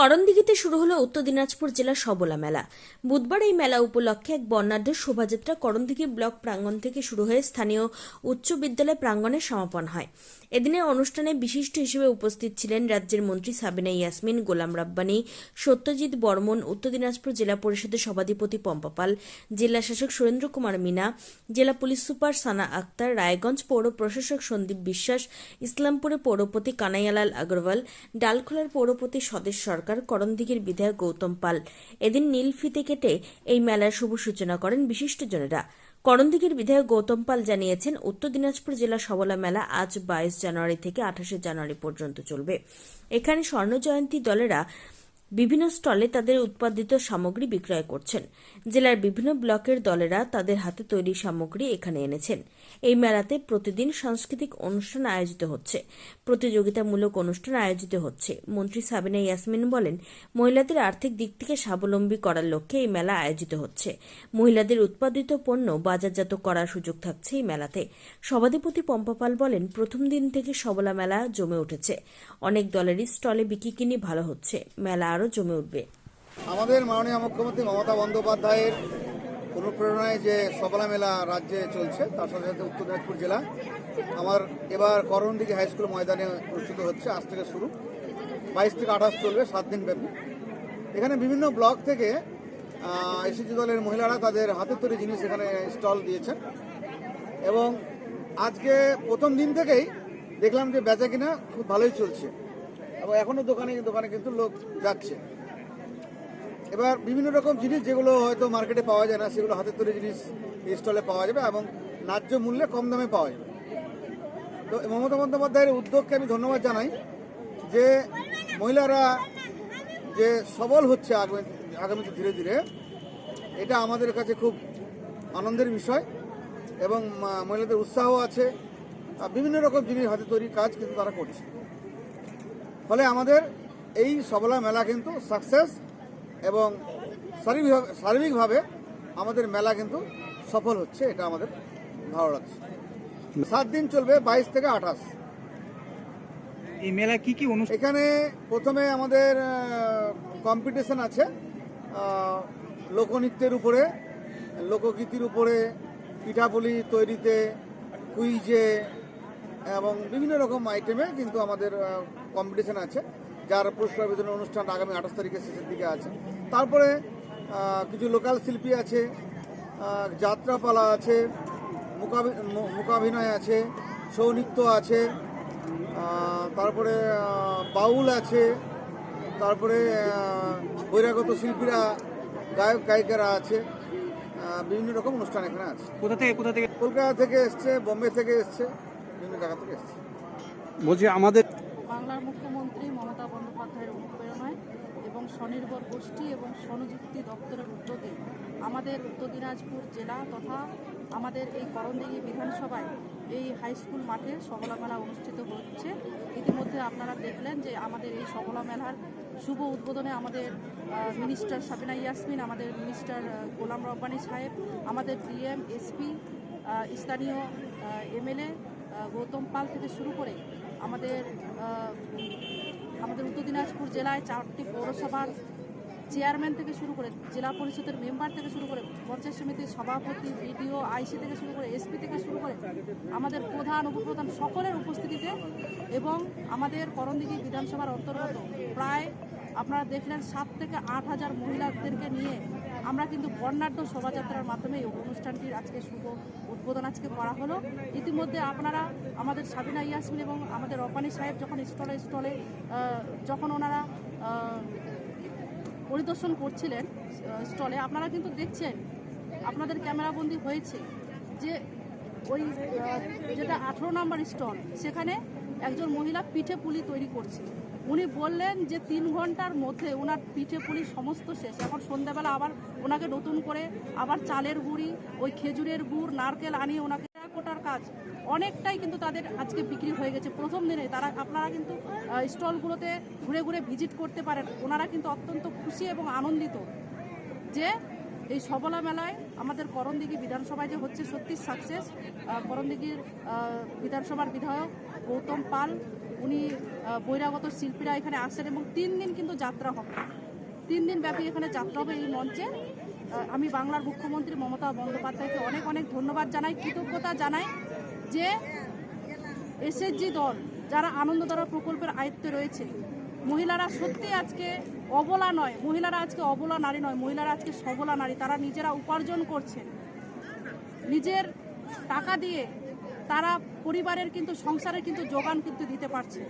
করণদিঘিতে শুরু হলো উত্তর দিনাজপুর জেলার সবলা মেলা। বুধবার এই মেলা উপলক্ষে এক বর্ণাঢ্য শোভাযাত্রা করণদিঘি ব্লক প্রাঙ্গণ থেকে শুরু হয়ে স্থানীয় উচ্চ বিদ্যালয় প্রাঙ্গণে সমাপন হয়। এদিনের অনুষ্ঠানে বিশিষ্ট হিসেবে উপস্থিত ছিলেন রাজ্যের মন্ত্রী সাবিনা ইয়াসমিন, গোলাম রাব্বানি, সত্যজিৎ বর্মন, উত্তর দিনাজপুর জেলা পরিষদের সভাধিপতি পম্পা পাল, জেলা শাসক সুরেন্দ্র কুমার মিনা, জেলা পুলিশ সুপার সানা আক্তার, রায়গঞ্জ পৌর প্রশাসক সন্দীপ বিশ্বাস ইসলামপুরে পৌরপতি কানাইয়ালাল আগরওয়াল, ডালখোলার পৌরপতি স্বদেশ সরকার করণদিঘির বিধায়ক গৌতম পাল। এদিন নীল ফিতে কেটে এই মেলার শুভ সূচনা করেন বিশিষ্টজনেরা। করণদিঘির বিধায়ক গৌতম পাল জানিয়েছেন, উত্তর দিনাজপুর জেলা সবলা মেলা আজ বাইশ জানুয়ারি থেকে আঠাশে জানুয়ারি পর্যন্ত চলবে। এখানে স্বর্ণ জয়ন্তী দলেরা বিভিন্ন স্টলে তাদের উৎপাদিত সামগ্রী বিক্রয় করছেন। জেলার বিভিন্ন ব্লকের দলেরা তাদের হাতে তৈরি সামগ্রী এখানে এনেছেন। এই মেলাতে প্রতিদিন সাংস্কৃতিক অনুষ্ঠান আয়োজিত হচ্ছে। প্রতিযোগিতামূলক অনুষ্ঠান আয়োজিত হচ্ছে। মন্ত্রী সাবিনা ইয়াসমিন বলেন, মহিলাদের আর্থিক দিক থেকে স্বাবলম্বী করার লক্ষ্যে এই মেলা আয়োজিত হচ্ছে। মহিলাদের উৎপাদিত পণ্য বাজারজাত করার সুযোগ থাকছে এই মেলাতে। সভাধিপতি পম্পাপাল বলেন, প্রথম দিন থেকে সবলা মেলা জমে উঠেছে। অনেক দলেরই স্টলে বিক্রি কিনি ভালো হচ্ছে। মেলা আরও জমে উঠবে। আমাদের মাননীয় মুখ্যমন্ত্রী মমতা বন্দ্যোপাধ্যায়ের অনুপ্রেরণায় যে সবলা মেলা রাজ্যে চলছে, তার সাথে সাথে উত্তর দিনাজপুর জেলা। আমার এবার করণদিঘি হাই স্কুল ময়দানে অনুষ্ঠিত হচ্ছে, আজ থেকে শুরু। বাইশ থেকে আঠাশ চলবে, সাত দিন ব্যাপী। এখানে বিভিন্ন ব্লক থেকে এসিজি দলের মহিলারা তাদের হাতের তৈরি জিনিস এখানে স্টল দিয়েছেন। এবং আজকে প্রথম দিন থেকেই দেখলাম যে বেচা কিনা খুব ভালোই চলছে। এবং এখনও দোকানে দোকানে কিন্তু লোক যাচ্ছে। এবার বিভিন্ন রকম জিনিস যেগুলো হয়তো মার্কেটে পাওয়া যায় না, সেগুলো হাতের তৈরি জিনিস স্টলে পাওয়া যাবে এবং ন্যায্য মূল্যে কম দামে পাওয়া যাবে। তো মমতা বন্দ্যোপাধ্যায়ের উদ্যোগকে আমি ধন্যবাদ জানাই যে মহিলারা যে সবল হচ্ছে আগামী আগামীতে ধীরে ধীরে, এটা আমাদের কাছে খুব আনন্দের বিষয় এবং মহিলাদের উৎসাহ আছে। বিভিন্ন রকম জিনিস হাতে তৈরি কাজ কিন্তু তারা করছে। ফলে আমাদের এই সবলা মেলা কিন্তু সাকসেস এবং সার্বিকভাবে আমাদের মেলা কিন্তু সফল হচ্ছে এটা আমাদের ভালো লাগছে। সাত দিন চলবে বাইশ থেকে আঠাশ। এই মেলায় কি কি অনুষ্ঠান এখানে প্রথমে আমাদের কম্পিটিশন আছে। লোকনৃত্যের উপরে লোকগীতির উপরে পিঠাপুলি তৈরিতে কুইজে এবং বিভিন্ন রকম আইটেমে কিন্তু আমাদের কম্পিটিশন আছে যার পুরস্কার বিতরণ অনুষ্ঠান আগামী আঠাশ তারিখের শেষের দিকে আছে। তারপরে কিছু লোকাল শিল্পী আছে যাত্রাপালা আছে মুকাভি- মুকাভিনয় আছে সৌনৃত্য আছে তারপরে বাউল আছে তারপরে বহিরাগত শিল্পীরা গায়ক গায়িকারা আছে বিভিন্ন রকম অনুষ্ঠান এখানে আছে। কোথা থেকে কোথা থেকে? কলকাতা থেকে এসছে বোম্বে থেকে এসছে বিভিন্ন জায়গা থেকে এসছে। বলছি আমাদের বাংলার মুখ্যমন্ত্রী মমতা বন্দ্যোপাধ্যায়ের অনুপ্রেরণায় এবং স্বনির্ভর গোষ্ঠী এবং স্বনিযুক্তি দপ্তরের উদ্যোগে আমাদের উত্তর দিনাজপুর জেলা তথা আমাদের এই করণদিঘি বিধানসভায় এই হাই স্কুল মাঠে সবলা মেলা অনুষ্ঠিত হচ্ছে। ইতিমধ্যে আপনারা দেখলেন যে আমাদের এই সবলা মেলার শুভ উদ্বোধনে আমাদের মিনিস্টার সাবিনা ইয়াসমিন, আমাদের মিনিস্টার গোলাম রব্বানী সাহেব, আমাদের ডিএম, এসপি স্থানীয় এমএলএ গৌতম পাল থেকে শুরু করে আমাদের আমাদের উত্তর দিনাজপুর জেলায় চারটি পৌরসভার চেয়ারম্যান থেকে শুরু করে জেলা পরিষদের মেম্বার থেকে শুরু করে পঞ্চায়েত সমিতির সভাপতি, বিডিও, আইসি থেকে শুরু করে এসপি থেকে শুরু করে আমাদের প্রধান, উপপ্রধান সকলের উপস্থিতিতে এবং আমাদের করণদিঘি বিধানসভার অন্তর্গত প্রায় আপনারা দেখলেন সাত থেকে আট হাজার মহিলাদেরকে নিয়ে আমরা কিন্তু বর্ণাঢ্য শোভাযাত্রার মাধ্যমে এই অনুষ্ঠানটির আজকে শুভ উদ্বোধন আজকে করা হলো। ইতিমধ্যে আপনারা আমাদের সাবিনা ইয়াসমিন এবং আমাদের রব্বানী সাহেব যখন স্টলে স্টলে যখন ওনারা পরিদর্শন করছিলেন স্টলে, আপনারা কিন্তু দেখছেন, আপনাদের ক্যামেরাবন্দি হয়েছে যে ওই যেটা আঠেরো নাম্বার স্টল, সেখানে একজন মহিলা পিঠে পুলি তৈরি করছে। উনি বললেন যে তিন ঘণ্টার মধ্যে ওনার পিঠে পুলি সমস্ত শেষ। এখন সন্ধ্যাবেলা আবার ওনাকে নতুন করে আবার চালের গুঁড়ি, ওই খেজুরের গুড়, নারকেল আনিয়ে ওনাকে কোটার কাজ। অনেকটাই কিন্তু তাদের আজকে বিক্রি হয়ে গেছে। প্রথম দিনে তারা আপনারা কিন্তু স্টলগুলোতে ঘুরে ঘুরে ভিজিট করতে পারেন। ওনারা কিন্তু অত্যন্ত খুশি এবং আনন্দিত যে এই সবলা মেলায় আমাদের করণদিঘি বিধানসভায় যে হচ্ছে সত্যি সাকসেস করণদিঘির বিধানসভার বিধায়ক গৌতম পাল, উনি বহিরাগত শিল্পীরা এখানে আসেন এবং তিন দিন কিন্তু যাত্রা হবে। তিন দিন ব্যাপী এখানে যাত্রা হবে এই মঞ্চে। আমি বাংলার মুখ্যমন্ত্রী মমতা বন্দ্যোপাধ্যায়কে অনেক অনেক ধন্যবাদ জানাই, কৃতজ্ঞতা জানাই যে এসএসজি দল যারা আনন্দধারা প্রকল্পের আয়ত্তে রয়েছে মহিলারা সত্যি আজকে অবলা নয়, মহিলারা আজকে অবলা নারী নয়, মহিলারা আজকে সবলা নারী, তারা নিজেরা উপার্জন করছে নিজের টাকা দিয়ে তারা পরিবারের কিন্তু, সংসারের কিন্তু যোগান কিন্তু দিতে পারছে।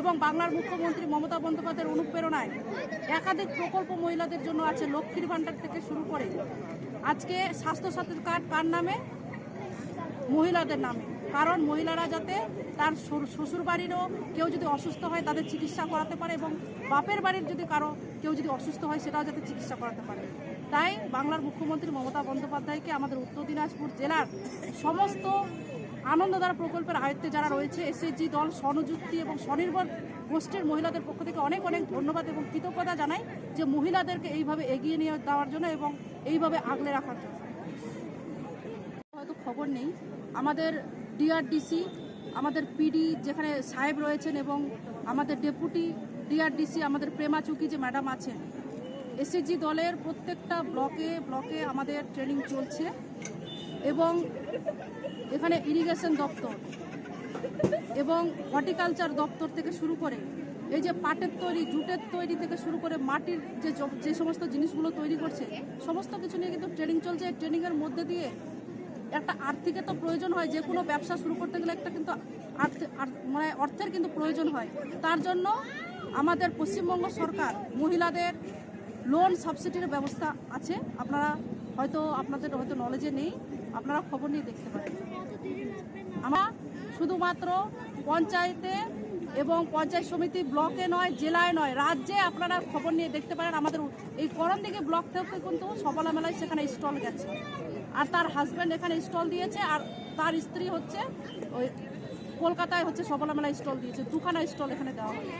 এবং বাংলার মুখ্যমন্ত্রী মমতা বন্দ্যোপাধ্যায়ের অনুপ্রেরণায় একাধিক প্রকল্প মহিলাদের জন্য আছে লক্ষ্মীর ভাণ্ডার থেকে শুরু করে। আজকে স্বাস্থ্যসাথী কার্ড কার নামে? মহিলাদের নামে। কারণ মহিলারা যাতে তার শ্বশুর- বাড়িরও কেউ যদি অসুস্থ হয় তাদের চিকিৎসা করাতে পারে এবং বাপের বাড়ির যদি কারও কেউ যদি অসুস্থ হয় সেটাও যাতে চিকিৎসা করাতে পারে। তাই বাংলার মুখ্যমন্ত্রী মমতা বন্দ্যোপাধ্যায়কে আমাদের উত্তর দিনাজপুর জেলার সমস্ত আনন্দদার প্রকল্পের আয়ত্তে যারা রয়েছে এসএসজি দল, স্বনিযুক্তি এবং স্বনির্ভর গোষ্ঠীর মহিলাদের পক্ষ থেকে অনেক অনেক ধন্যবাদ এবং কৃতজ্ঞতা জানাই যে মহিলাদেরকে এইভাবে এগিয়ে নিয়ে দেওয়ার জন্য এবং এইভাবে আগলে রাখার জন্য। হয়তো খবর নেই। আমাদের ডিআরডিসি আমাদের পিডি যেখানে সাহেব রয়েছেন এবং আমাদের ডেপুটি ডিআরডিসি আমাদের প্রেমা চুকি যে ম্যাডাম আছেন এসএসজি দলের প্রত্যেকটা ব্লকে ব্লকে আমাদের ট্রেনিং চলছে এবং এখানে ইরিগেশন দপ্তর এবং হর্টিকালচার দপ্তর থেকে শুরু করে এই যে পাটের তৈরি, জুটের তৈরি থেকে শুরু করে মাটির যে যে সমস্ত জিনিসগুলো তৈরি করছে, সমস্ত কিছু নিয়ে কিন্তু ট্রেনিং চলছে। এই ট্রেনিংয়ের মধ্যে দিয়ে একটা আর্থিকের তো প্রয়োজন হয় যে কোনো ব্যবসা শুরু করতে গেলে একটা কিন্তু মানে অর্থের কিন্তু প্রয়োজন হয়। তার জন্য আমাদের পশ্চিমবঙ্গ সরকার মহিলাদের লোন সাবসিডির ব্যবস্থা আছে। আপনারা হয়তো আপনাদের হয়তো নলেজে নেই, আপনারা খবর নিয়ে দেখতে পারেন। আমরা শুধুমাত্র পঞ্চায়েতে এবং পঞ্চায়েত সমিতি ব্লকে নয়, জেলায় নয়, রাজ্যে আপনারা খবর নিয়ে দেখতে পারেন। আমাদের এই করণদিঘি ব্লক থেকে কিন্তু সবলা মেলায় সেখানে স্টল গেছে। আর তার হাজব্যান্ড এখানে স্টল দিয়েছে আর তার স্ত্রী হচ্ছে ওই কলকাতায় হচ্ছে সবলা মেলায় স্টল দিয়েছে। দুখানা স্টল এখানে দেওয়া হয়েছে।